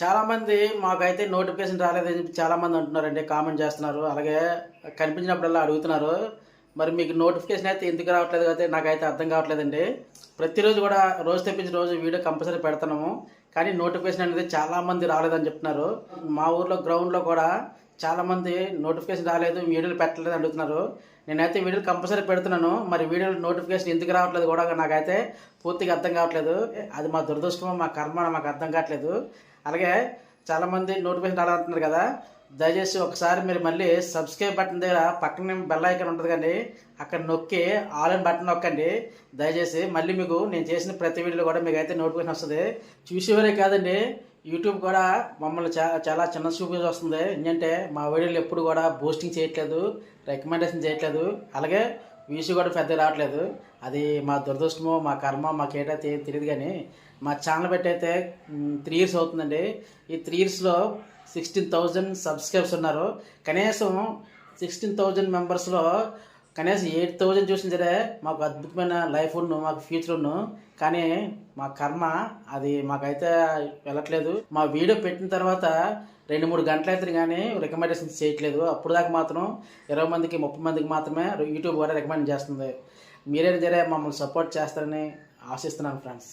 చాలామంది మాకైతే నోటిఫికేషన్ రాలేదని చెప్పి చాలామంది అంటున్నారండి కామెంట్ చేస్తున్నారు. అలాగే కనిపించినప్పుడల్లా అడుగుతున్నారు. మరి మీకు నోటిఫికేషన్ అయితే ఎందుకు రావట్లేదు అయితే నాకైతే అర్థం కావట్లేదండి. ప్రతిరోజు కూడా రోజు తెప్పించిన రోజు వీడియో కంపల్సరీ పెడతాము. కానీ నోటిఫికేషన్ అనేది చాలామంది రాలేదని చెప్తున్నారు. మా ఊర్లో గ్రౌండ్లో కూడా చాలామంది నోటిఫికేషన్ రాలేదు వీడియోలు పెట్టలేదు అడుగుతున్నారు. నేనైతే వీడియోలు కంపల్సరీ పెడుతున్నాను. మరి వీడియోలు నోటిఫికేషన్ ఎందుకు రావట్లేదు కూడా నాకైతే పూర్తిగా అర్థం కావట్లేదు. అది మా దురదృష్టమో మా కర్మ మాకు అర్థం కావట్లేదు. అలాగే చాలామంది నోటిఫికేషన్ రావాలంటున్నారు కదా. దయచేసి ఒకసారి మీరు మళ్ళీ సబ్స్క్రైబ్ బటన్ దగ్గర పక్కనే బెల్ ఐకాన్ ఉంటుంది కండి అక్కడ నొక్కి ఆల్ ఇన్ బటన్ నొక్కండి. దయచేసి మళ్ళీ మీకు నేను చేసిన ప్రతి వీడియోలో కూడా మీకు అయితే నోటిఫికేషన్ వస్తుంది. చూసేవరే కాదండి యూట్యూబ్ కూడా మమ్మల్ని చాలా చిన్న చూపి వస్తుంది. ఎందుకంటే మా వీడియోలు ఎప్పుడు కూడా బూస్టింగ్ చేయట్లేదు రికమెండేషన్ చేయట్లేదు. అలాగే వ్యూస్ కూడా పెద్దగా రావట్లేదు. అది మా దురదృష్టమో మా కర్మ మాకేటైతే ఏం తెలియదు కానీ మా ఛానల్ పెట్టి అయితే త్రీ ఇయర్స్ అవుతుందండి. ఈ త్రీ ఇయర్స్లో సిక్స్టీన్ థౌజండ్ సబ్స్క్రైబ్స్ ఉన్నారు. కనీసం సిక్స్టీన్ థౌజండ్ మెంబర్స్లో కనీసం ఎయిట్ థౌజండ్ చూసిన సరే మాకు అద్భుతమైన లైఫ్ ఉన్ను మాకు ఫ్యూచర్ ఉన్ను. కానీ మా కర్మ అది మాకైతే వెళ్ళట్లేదు. మా వీడియో పెట్టిన తర్వాత రెండు మూడు గంటలు అయితే కానీ రికమెండేషన్ చేయట్లేదు. అప్పుడు దాకా మాత్రం ఇరవై మందికి ముప్పై మందికి మాత్రమే యూట్యూబ్ కూడా రికమెండ్ చేస్తుంది. మీరే జరే మమ్మల్ని సపోర్ట్ చేస్తారని ఆశిస్తున్నాను ఫ్రెండ్స్